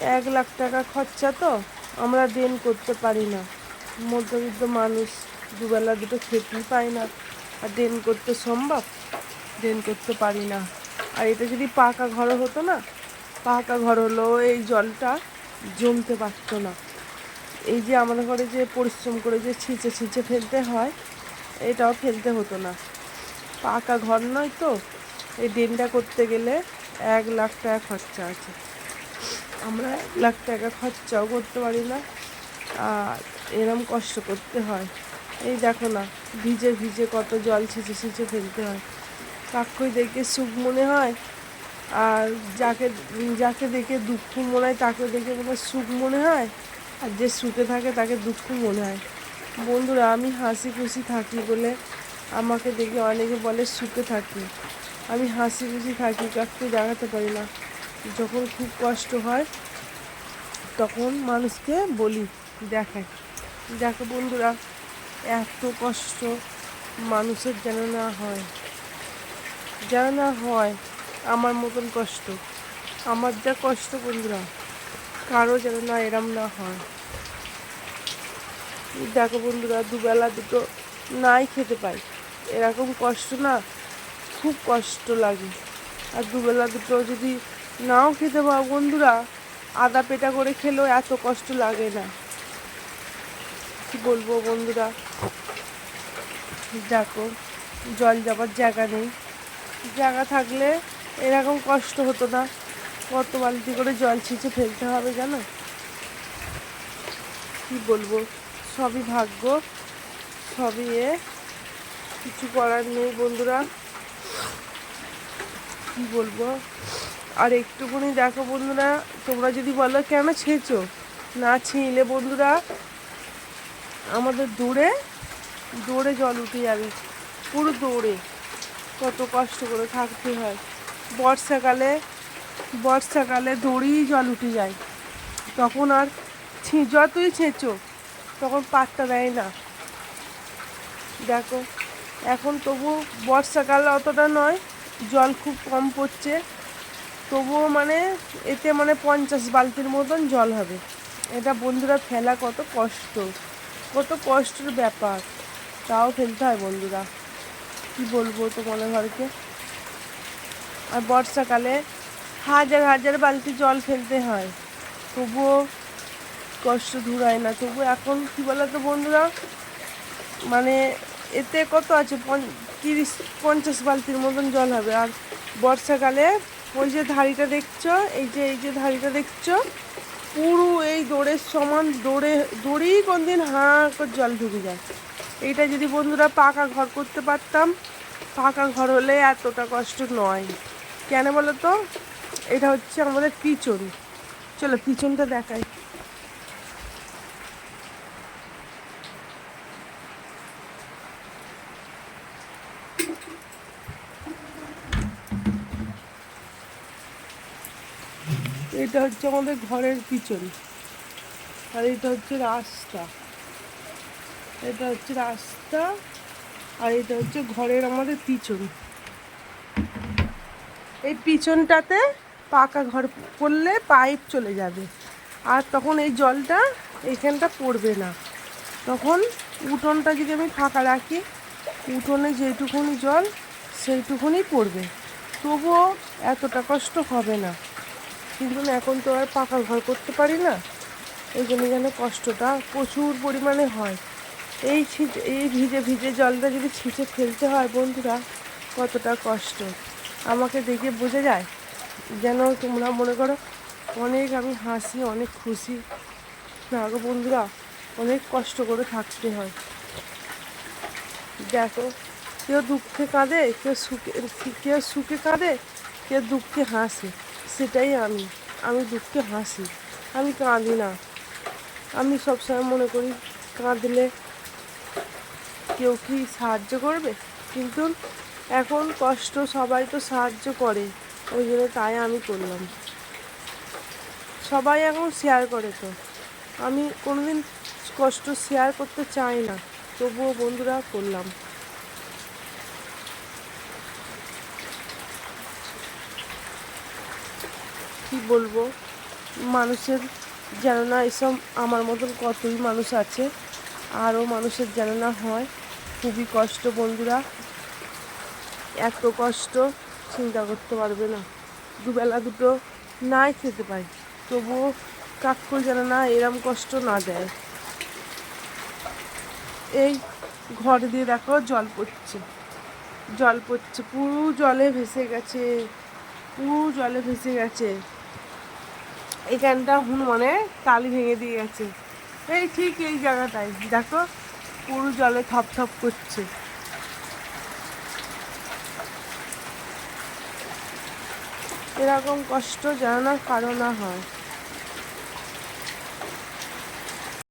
এক লাখ টাকা খরচা তো, আমরা দেন করতে পারি না। মধ্যবিত্ত মানুষ দুবেলা দুটো খেতেই পায় না। আর দেন করতে সম্ভব? দেন করতে পারি না। আর এটা যদি পাকা ঘর হতো না, পাকা ঘর হলো এই জলটা জমতে পারতো না। এই যে আমাদের ঘরে যে পরিশ্রম করে যে ছিঁচে ছিঁচে ফেলতে হয়, এটাও ফেলতে হতো না। পাকা ঘর নয় তো, এই ড্রেনটা করতে গেলে এক লাখ টাকা খরচা আছে। আমরা এক লাখ টাকা খরচাও করতে পারি না, আর এরম কষ্ট করতে হয়। এই দেখো না, ভিজে ভিজে কত জল ছিঁচে ছিঁচে ফেলতে হয়। কাক্ষই দেখে সুখ মনে হয়, আর যাকে যাকে দেখে দুঃখ মনে হয়, তাকে দেখে মনে সুখ মনে হয়, আর যে সুখে থাকে তাকে দুঃখ মনে হয়। বন্ধুরা, আমি হাসি খুশি থাকি বলে আমাকে দেখে অনেকে বলে, সুখে থাকি। আমি হাসি খুশি থাকি, কাউকে দেখাতে পারি না। যখন খুব কষ্ট হয়, তখন মানুষকে বলি দেখাই দেখো বন্ধুরা, এত কষ্ট মানুষের যেন না হয়। যেন না হয় আমার মতন কষ্ট। আমার যা কষ্ট বন্ধুরা, কারও যেন না এরম না হয়। দেখো বন্ধুরা, দুবেলা দুটো নাই খেতে পাই। এরকম কষ্ট না, খুব কষ্ট লাগে। আর দুবেলা দুটো যদি নাও খেতে পাও, বন্ধুরা। আদা পেটা করে খেলেও এত কষ্ট লাগে না। কি বলব, বন্ধুরা? দেখো, জল যাবার জায়গা নেই। জায়গা থাকলে এরকম কষ্ট হতো না। কত বালতি করে জল ছিঁচে ফেলতে হবে, জানো? কি বলব? সবই ভাগ্য, সবই এ। কিছু করার নেই, বন্ধুরা। কি বলব? আর একটুখানি দেখো বন্ধুরা, তোমরা যদি বলো কেন ছেঁচো? না ছিঁলে বন্ধুরা, আমাদের দৌড়ে দৌড়ে জল উঠে যাবে। পুরো দৌড়ে। কত কষ্ট করে থাকতে হয়। বর্ষাকালে বর্ষাকালে দৌড়েই জল উঠে যায়। তখন আর ছি, যতই ছেঁচো, তখন পাত্তা দেয় না। দেখো, এখন তবু বর্ষাকাল অতটা নয়, জল খুব কম পড়ছে। তবুও মানে এতে মানে পঞ্চাশ বালতির মতন জল হবে। এটা বন্ধুরা ফেলা কত কষ্ট, কত কষ্টের ব্যাপার। তাও ফেলতে হয় বন্ধুরা। কি বলব তোমাদের ঘরকে? আর বর্ষাকালে হাজার হাজার বালতি জল ফেলতে হয়। তবুও কষ্ট ধুরায় না। তবু এখন কী বলো তো বন্ধুরা? মানে এতে কত আছে? তিরিশ, পঞ্চাশ বালতির মতন জল হবে। আর বর্ষাকালে ওই যে ধাড়িটা দেখছ? এই যে এই যে ধাড়িটা দেখছ? পুরো এই দৌড়ের সমান দৌড়ে দৌড়েই কোন দিন হাঁ করে জল ঢুকে যায়। এইটা যদি বন্ধুরা পাকা ঘর করতে পারতাম, পাকা ঘর হলে এতটা কষ্ট নয়। কেন বলো তো? এটা হচ্ছে আমাদের পিছন চলো পিছনটা দেখাই। এটা হচ্ছে আমাদের ঘরের পিছন। আর এটা হচ্ছে রাস্তা। এটা হচ্ছে রাস্তা, আর এটা হচ্ছে ঘরের আমাদের পিছন। এই পিছনটাতে পাকা ঘর করলে পাইপ চলে যাবে। আর তখন এই জলটা এখানটা পড়বে না। তখন উঠোনটা যদি আমি ফাঁকা রাখি, উঠোনে যেটুকুনি জল, সেইটুকুনি পড়বে। তবুও এতটা কষ্ট হবে না। কিন্তু এখন তো আর পাকা ঘর করতে পারি না। এই জন্য যেন কষ্টটা প্রচুর পরিমাণে হয়। এই ছিটে, এই ভিজে ভিজে জলটা যদি ছিঁচে ফেলতে হয় বন্ধুরা, কতটা কষ্ট। আমাকে দেখে বোঝা যায় যেন তোমরা মনে করো, অনেক আমি হাসি, অনেক খুশি। না গো বন্ধুরা, অনেক কষ্ট করে থাকতে হয়। দেখো, কেউ দুঃখে কাঁদে, কেউ সুখে কেউ সুখে কাঁদে, কেউ দুঃখে হাসে। সেটাই আমি। আমি দুঃখে হাসি। আমি কাঁদি না। আমি সবসময় মনে করি, কাঁদলে কেউ কি সাহায্য করবে? কিন্তু এখন কষ্ট সবাই তো সাহায্য করে। ওই জন্য তাই আমি করলাম। সবাই এখন শেয়ার করে তো। আমি কোনোদিন কষ্ট শেয়ার করতে চাই না। তবুও বন্ধুরা করলাম। কি বলব? মানুষের যেন না এসব আমার মতন কতই মানুষ আছে, আরও মানুষের যেন না হয়। খুবই কষ্ট বন্ধুরা। এত কষ্ট চিন্তা করতে পারবে না। দুবেলা দুটো নাই খেতে পাই তবুও কাকুল যেন না এরম কষ্ট না দেয়। এই ঘর দিয়ে দেখো জল পড়ছে। জল পড়ছে। পুরো জলে ভেসে গেছে। পুরো জলে ভেসে গেছে। এখানটা হনুমানের তালি ভেঙে দিয়ে গেছে। এই ঠিক এই জায়গাটায়, দেখো, পুরো জলে থপ থপ করছে। এরকম কষ্ট জানার কারণ হয়।